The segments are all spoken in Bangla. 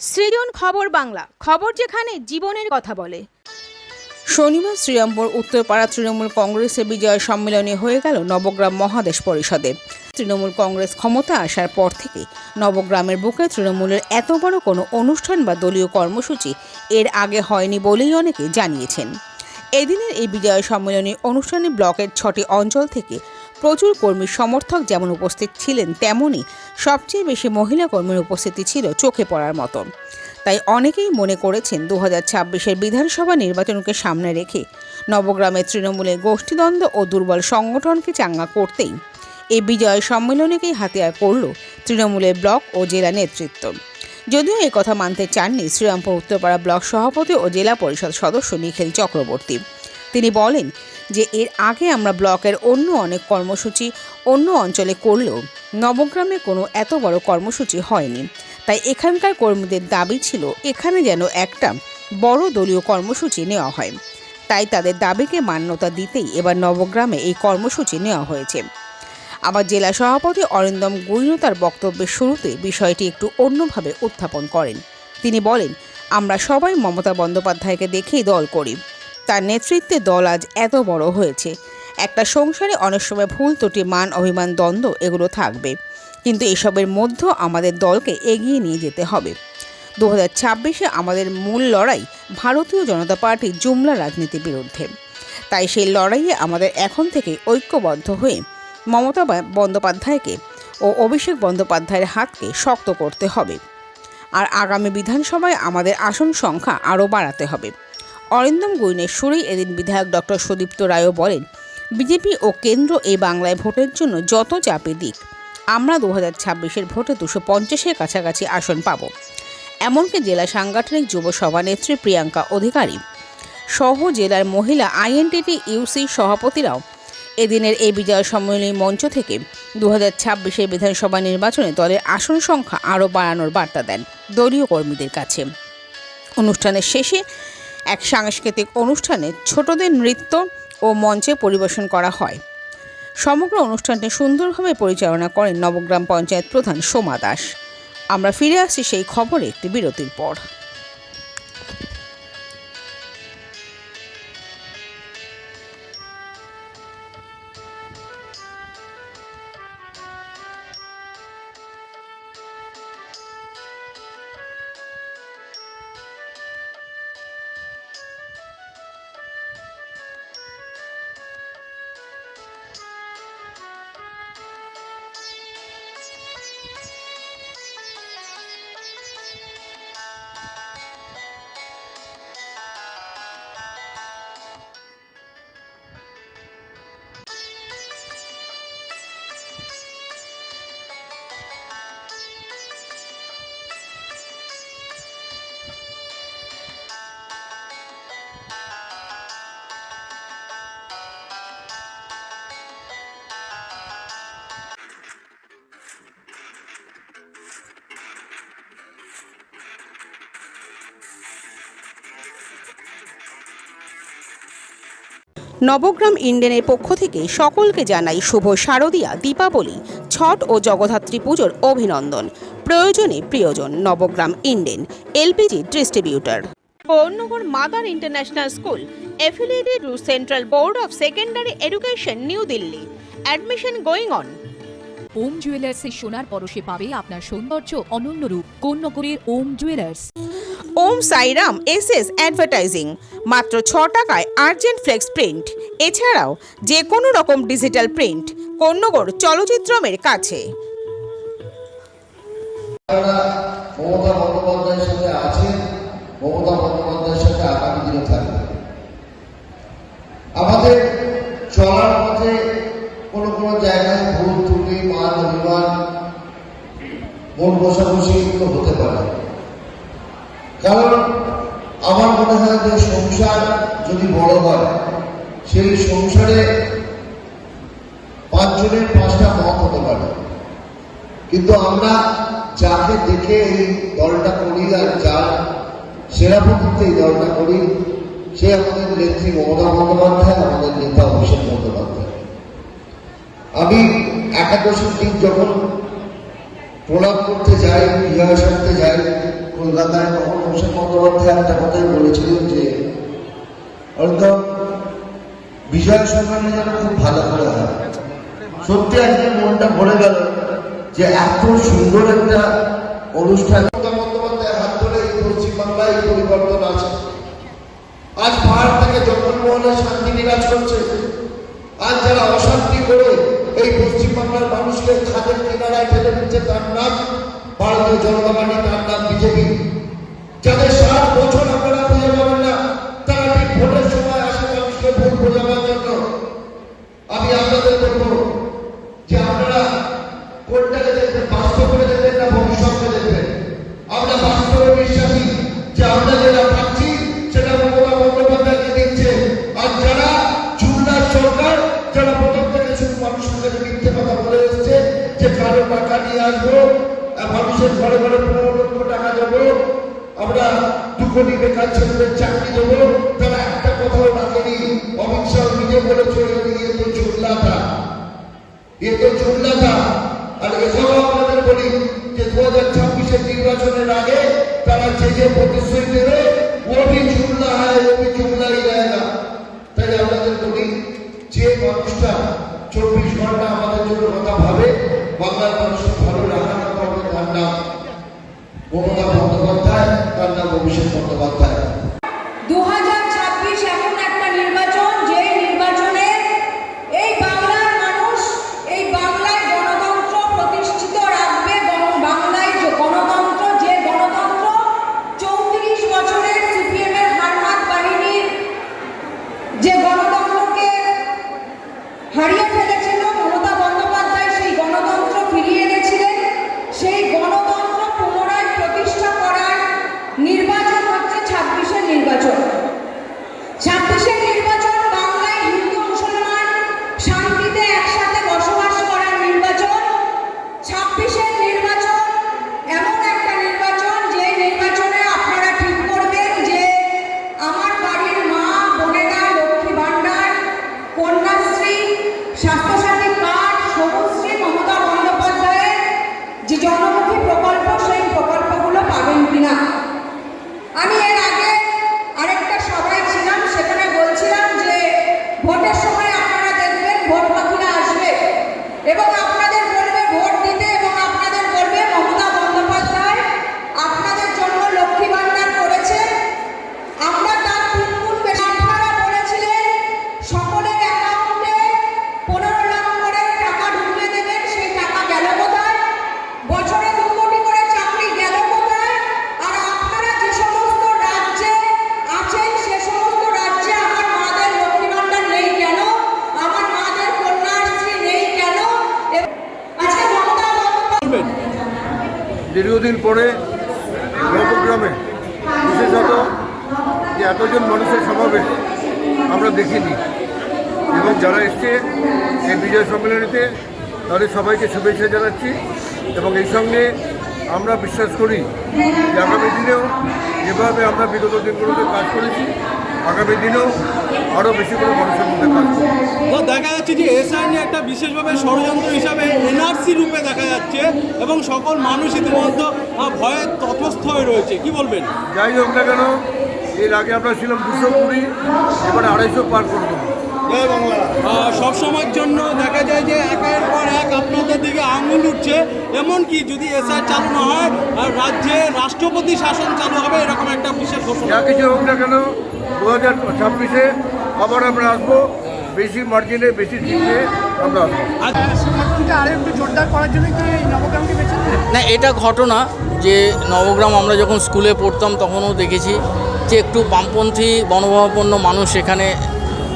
সৃজন খবর বাংলা, খবর যেখানে জীবনের কথা বলে। শনিবার শ্রীরামপুর, উত্তরপাড়া তৃণমূল কংগ্রেসের বিজয় সম্মেলনে হয়ে গেল নবগ্রাম মহাদেশ পরিষদে তৃণমূল কংগ্রেস ক্ষমতা আসার পর থেকে নবগ্রামের বুকে তৃণমূলের এত বড় কোনো অনুষ্ঠান বা দলীয় কর্মসূচি এর আগে হয়নি বলেই অনেকে জানিয়েছেন। এদিনের এই বিজয় সম্মেলনী অনুষ্ঠানে ব্লকের ছটি অঞ্চল থেকে প্রচুর কর্মী সমর্থক যেমন উপস্থিত ছিলেন তেমনই সবচেয়ে বেশি মহিলা কর্মীর উপস্থিতি ছিল চোখে পড়ার মতো তাই অনেকেই মনে করেছেন দু হাজার ছাব্বিশের বিধানসভা নির্বাচনকে সামনে রেখে নবগ্রামের তৃণমূলের গোষ্ঠীদ্বন্দ্ব ও দুর্বল সংগঠনকে চাঙ্গা করতেই এই বিজয় সম্মেলনকেই হাতিয়ার করল তৃণমূলের ব্লক ও জেলা নেতৃত্ব। যদিও এই কথা মানতে চাননি শ্রীরামপুর উত্তরপাড়া ব্লক সভাপতি ও জেলা পরিষদ সদস্য নিখিল চক্রবর্তী। তিনি বলেন যে এর আগে আমরা ব্লকের অন্য অনেক কর্মসূচি অন্য অঞ্চলে করলেও নবগ্রামে কোনো এত বড় কর্মসূচি হয়নি। তাই এখানকার কর্মীদের দাবি ছিল এখানে যেন একটা বড় দলীয় কর্মসূচি নেওয়া হয়। তাই তাদের দাবিকে মান্যতা দিতেই এবার নবগ্রামে এই কর্মসূচি নেওয়া হয়েছে। আবার জেলা সভাপতি অরিন্দম গুইনু তার বক্তব্যের শুরুতে বিষয়টি একটু অন্যভাবে উত্থাপন করেন। তিনি বলেন, আমরা সবাই মমতা বন্দ্যোপাধ্যায়কে দেখেই দল করি। তার নেতৃত্বে দল আজ এত বড় হয়েছে। একটা সংসারে অনেক সময় ভুল ত্রুটি, মান অভিমান, দ্বন্দ্ব এগুলো থাকবে। কিন্তু এসবের মধ্যেও আমাদের দলকে এগিয়ে নিয়ে যেতে হবে। দু হাজার ছাব্বিশে আমাদের মূল লড়াই ভারতীয় জনতা পার্টির জুমলা রাজনীতির বিরুদ্ধে। তাই সেই লড়াইয়ে আমাদের এখন থেকে ঐক্যবদ্ধ হয়ে মমতা বন্দ্যোপাধ্যায়কে ও অভিষেক বন্দ্যোপাধ্যায়ের হাতকে শক্ত করতে হবে। আর আগামী বিধানসভায় আমাদের আসন সংখ্যা আরও বাড়াতে হবে। অরিন্দম গুইনের সুরেই এদিন বিধায়ক ডক্টর সুদীপ্ত রায়ও বলেন, বিজেপি ও কেন্দ্র এই বাংলায় ভোটের জন্য যত চাপে দিক, আমরা দু হাজার ছাব্বিশের ভোটে দুশো পঞ্চাশের কাছাকাছি আসন পাব। এমনকি জেলা সাংগঠনিক যুব সভানেত্রী প্রিয়াঙ্কা অধিকারী, সহ জেলার মহিলা আইএনটিটি ইউসি সভাপতিরাও এদিনের এই বিজয় সম্মেলনী মঞ্চ থেকে দু হাজার ছাব্বিশের বিধানসভা নির্বাচনে দলের আসন সংখ্যা আরও বাড়ানোর বার্তা দেন দলীয় কর্মীদের কাছে। অনুষ্ঠানের শেষে এক সাংস্কৃতিক অনুষ্ঠানে ছোটদের নৃত্য ও মঞ্চে পরিবেশন করা হয়। সমগ্র অনুষ্ঠানটি সুন্দরভাবে পরিচালনা করেন নবগ্রাম পঞ্চায়েত প্রধান সোমা দাস। আমরা ফিরে আসি সেই খবরে একটি বিরতির পর। নবগ্রাম ইন্ডেনের পক্ষ থেকে সকলকে জানাই শুভ শারদীয়া, দীপাবলি, ছট ও জগদ্ধাত্রী পুজোর অভিনন্দন। প্রয়োজনে প্রিয়জন, Nabagram Indane LPG distributor. Baranagar mother international school affiliated to central board of secondary education, new Delhi. Admission going on. Om জুয়েলার্সের সোনার পরশে পাবে আপনার সৌন্দর্য অনন্য রূপ। কোন্নগরের Om jewellers? Om Sairam S S advertising. মাত্র ছ টাকায় আর্জেন্ট ফ্লেক্স প্রিন্ট। এছাড়াও যে কোনো রকম ডিজিটাল প্রিন্ট। কন্যগর চলচ্চিত্রমের কাছে। বসাবসি এগুলো হতে পারে। কারণ আমার মনে হয় যে সংসার যদি বড় হয়, সেই সংসারে পাঁচজনের পাঁচটা মত হতে পারে। কিন্তু আমরা যাকে দেখে এই দলটা করি আর যার প্রকৃতি এই দলটা করি, সে আমাদের নেত্রী মমতা বন্দ্যোপাধ্যায়, আমাদের নেতা অভিষেক বন্দ্যোপাধ্যায়। আমি একাদশীর দিন যখন প্রণাম করতে যাই বিজয় সারতে যাই কলকাতায় তখন হোসেন বন্দ্যোপাধ্যায় একটা কথাই বলেছিলেন যে একদম বিজয় সম্মেলনে যেন খুব ভালো করে হয়। সত্যি আজকে মনটা ভরে গেল যে এত সুন্দর একটা অনুষ্ঠান। বন্দ্যোপাধ্যায়ের হাত ধরে এই পশ্চিমবাংলায় পরিবর্তন আছে। আজ পাহাড় থেকে জঙ্গলমহলে শান্তি বিরাজ করছে। আজ যারা অশান্তি করে এই পশ্চিমবাংলার মানুষকে খাদের কিনারায় ফেলে দিচ্ছে তার নাম। ভারতীয় জনতা পার্টি, তার নাম বিজেপি। যাদের সাত বছর আপনারা খুঁজে পাবেন না, তারা ঠিক ভোটের সময় আসে মানুষকে ভোট বোঝাবার জন্য। আমি আপনাদের বলব কোটি বেকার ছেলেদের চাকরি দেবো। পরে নবগ্রামে বিশেষত যে এতজন মানুষের সমাবেশ আমরা দেখিনি। এবং যারা এসছে এই বিজয় সম্মেলনীতে, তাদের সবাইকে শুভেচ্ছা জানাচ্ছি এবং এই সঙ্গে আমরা বিশ্বাস করি যে আগামী দিনেও যেভাবে আমরা বিগত দিনগুলোতে কাজ করেছি, আগামী দিনেও আরও বেশি করে মানুষের মধ্যে কাজ করব তো দেখা যাচ্ছে যে এসআই নিয়ে একটা বিশেষভাবে ষড়যন্ত্র হিসাবে এনআরসি রূপে দেখা যাচ্ছে এবং সকল মানুষ ইতিমধ্যে ভয়ে তটস্থ হয়ে রয়েছে। কি বলবেন? যাই হোক না কেন এর আগে আমরা ছিলাম দুশো কুড়ি এবারে আড়াইশো পার করব। সবসময়ের জন্য দেখা যায় যে একের পর এক আপনাদের দিকে আঙুল উঠছে। এমনকি যদি এসআই চালু না হয় আর রাজ্যে রাষ্ট্রপতি শাসন চালু হবে এরকম একটা বিশেষ ঘোষণা। কিছু হোক না কেন দু হাজার ছাব্বিশে আবার আমরা আসব। বেশি মার্জিনে বেশি সিটে আমরা আসব। না এটা ঘটনা যে নবগ্রাম আমরা যখন স্কুলে পড়তাম তখনও দেখেছি যে একটু বামপন্থী মনোভাবাপন্ন মানুষ সেখানে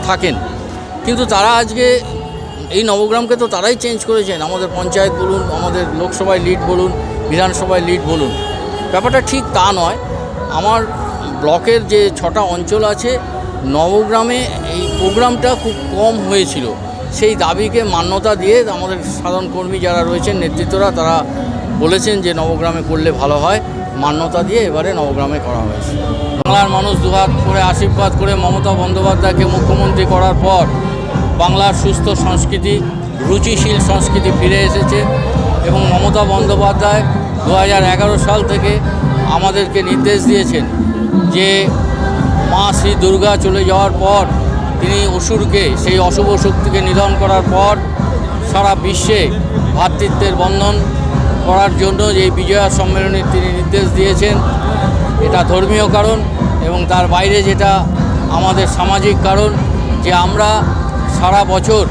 থাকেন। কিন্তু তারা আজকে এই নবগ্রামকে তো তারাই চেঞ্জ করেছেন। আমাদের পঞ্চায়েত বলুন আমাদের লোকসভায় লিড বলুন বিধানসভায় লিড বলুন। ব্যাপারটা ঠিক তা নয়। আমার ব্লকের যে ছটা অঞ্চল আছে নবগ্রামে এই প্রোগ্রামটা খুব কম হয়েছিল। সেই দাবিকে মান্যতা দিয়ে আমাদের সাধারণ কর্মী যারা রয়েছেন, নেতৃত্বরা তারা বলেছেন যে নবগ্রামে করলে ভালো হয়। মান্যতা দিয়ে এবারে নবগ্রামে করা হয়েছে। বাংলার মানুষ দুহাত করে আশীর্বাদ করে মমতা বন্দ্যোপাধ্যায়কে মুখ্যমন্ত্রী করার পর বাংলার সুস্থ সংস্কৃতি, রুচিশীল সংস্কৃতি ফিরে এসেছে এবং মমতা বন্দ্যোপাধ্যায় দু হাজার এগারো সাল থেকে আমাদেরকে নির্দেশ দিয়েছেন যে মা শ্রী দুর্গা চলে যাওয়ার পর তিনি অসুরকে, সেই অশুভ শক্তিকে নিধন করার পর সারা বিশ্বে ভ্রাতৃত্বের বন্ধন করার জন্য এই বিজয়া সম্মেলনের তিনি নির্দেশ দিয়েছেন। এটা ধর্মীয় কারণ এবং তার বাইরে যেটা আমাদের সামাজিক কারণ যে আমরা সারা বছর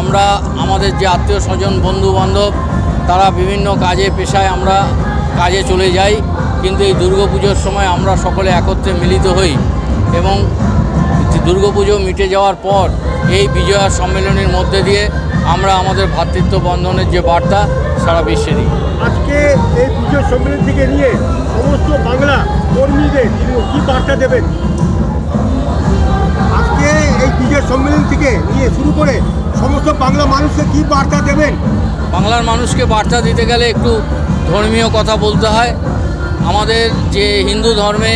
আমরা আমাদের যে আত্মীয় স্বজন বন্ধু বান্ধব তারা বিভিন্ন কাজে, পেশায় আমরা কাজে চলে যাই। কিন্তু এই দুর্গাপুজোর সময় আমরা সকলে একত্রে মিলিত হই। এবং দুর্গাপুজো মিটে যাওয়ার পর এই বিজয়া সম্মেলনের মধ্যে দিয়ে আমরা আমাদের ভ্রাতৃত্ব বন্ধনের যে বার্তা সারা বিশ্বে দিই। আজকে এই পুজোর সম্মেলন থেকে নিয়ে সমস্ত বাংলা কর্মীদের কি বার্তা দেবেন? আজকে এই পুজোর সম্মেলন থেকে নিয়ে শুরু করে সমস্ত বাংলা মানুষকে কি বার্তা দেবেন? বাংলার মানুষকে বার্তা দিতে গেলে একটু ধর্মীয় কথা বলতে হয়। আমাদের যে হিন্দু ধর্মে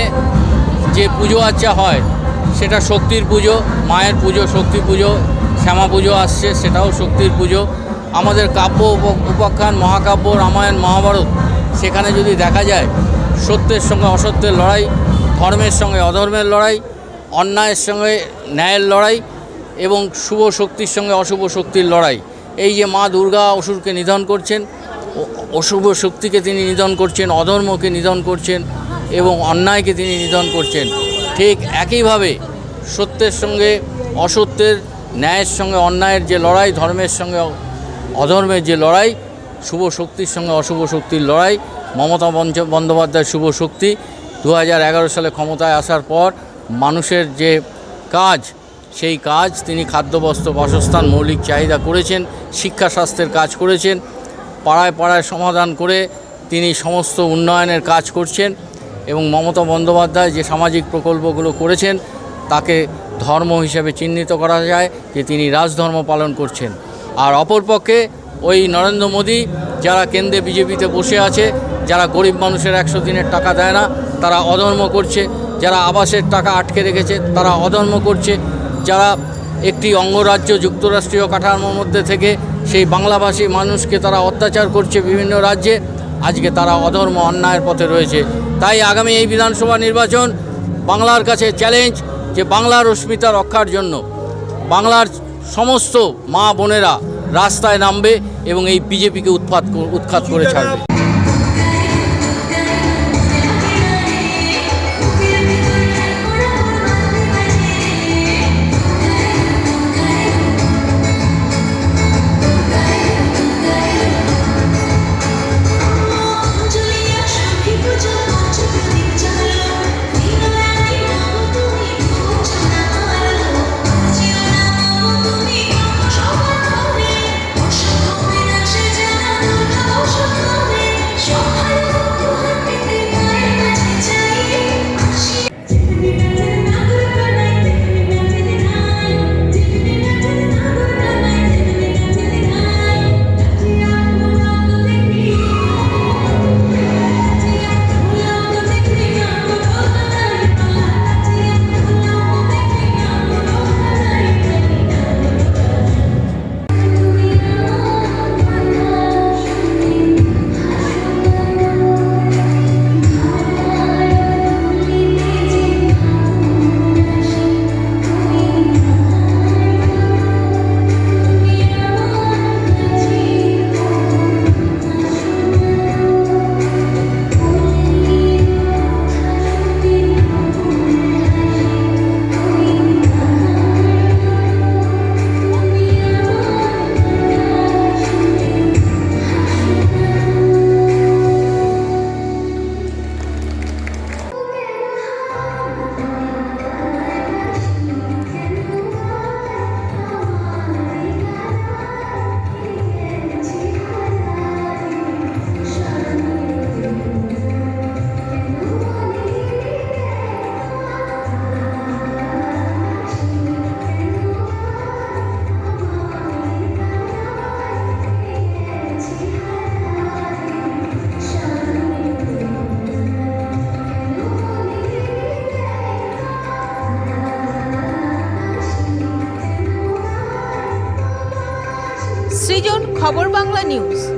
যে পুজো আচ্চা হয়, সেটা শক্তির পুজো, মায়ের পুজো, শক্তি পুজো, শ্যামা পুজো আসছে, সেটাও শক্তির পুজো। আমাদের কাব্য উপ- উপাখ্যান, মহাকাব্য, রামায়ণ, মহাভারত, সেখানে যদি দেখা যায়, সত্যের সঙ্গে অসত্যের লড়াই, ধর্মের সঙ্গে অধর্মের লড়াই, অন্যায়ের সঙ্গে ন্যায়ের লড়াই, এবং শুভ শক্তির সঙ্গে অশুভ শক্তির লড়াই, এই যে মা দুর্গা অসুরকে নিধন করছেন অশুভ শক্তিকে তিনি নিধন করছেন, অধর্মকে নিধন করছেন এবং অন্যায়কে তিনি নিধন করছেন। ঠিক একইভাবে সত্যের সঙ্গে অসত্যের, ন্যায়ের সঙ্গে অন্যায়ের যে লড়াই, ধর্মের সঙ্গে অধর্মের যে লড়াই, শুভ শক্তির সঙ্গে অশুভ শক্তির লড়াই, মমতা বন্দ্যোপাধ্যায়ের শুভ শক্তি দু হাজার এগারো সালে ক্ষমতায় আসার পর মানুষের যে কাজ, সেই কাজ তিনি খাদ্যবস্ত্র, বাসস্থান, মৌলিক চাহিদা করেছেন, শিক্ষা স্বাস্থ্যের কাজ করেছেন, পাড়ায় পাড়ায় সমাধান করে তিনি সমস্ত উন্নয়নের কাজ করছেন। এবং মমতা বন্দ্যোপাধ্যায় যে সামাজিক প্রকল্পগুলো করেছেন, তাকে ধর্ম হিসেবে চিহ্নিত করা যায় যে তিনি রাজধর্ম পালন করছেন। আর অপরপক্ষে ওই নরেন্দ্র মোদী, যারা কেন্দ্রে বিজেপিতে বসে আছে, যারা গরিব মানুষের একশো দিনের টাকা দেয় না, তারা অধর্ম করছে। যারা আবাসের টাকা আটকে রেখেছে, তারা অধর্ম করছে। যারা একটি অঙ্গরাজ্য যুক্তরাষ্ট্রীয় কাঠামোর মধ্যে থেকে সেই বাংলাভাষী মানুষকে তারা অত্যাচার করছে বিভিন্ন রাজ্যে, আজকে তারা অধর্ম অন্যায়ের পথে রয়েছে। তাই আগামী এই বিধানসভা নির্বাচন বাংলার কাছে চ্যালেঞ্জ যে বাংলার অস্মিতা রক্ষার জন্য বাংলার সমস্ত মা বোনেরা রাস্তায় নামবে এবং এই বিজেপিকে উৎপাত উৎখাত করে ছাড়বে। খবর বাংলা নিউজ।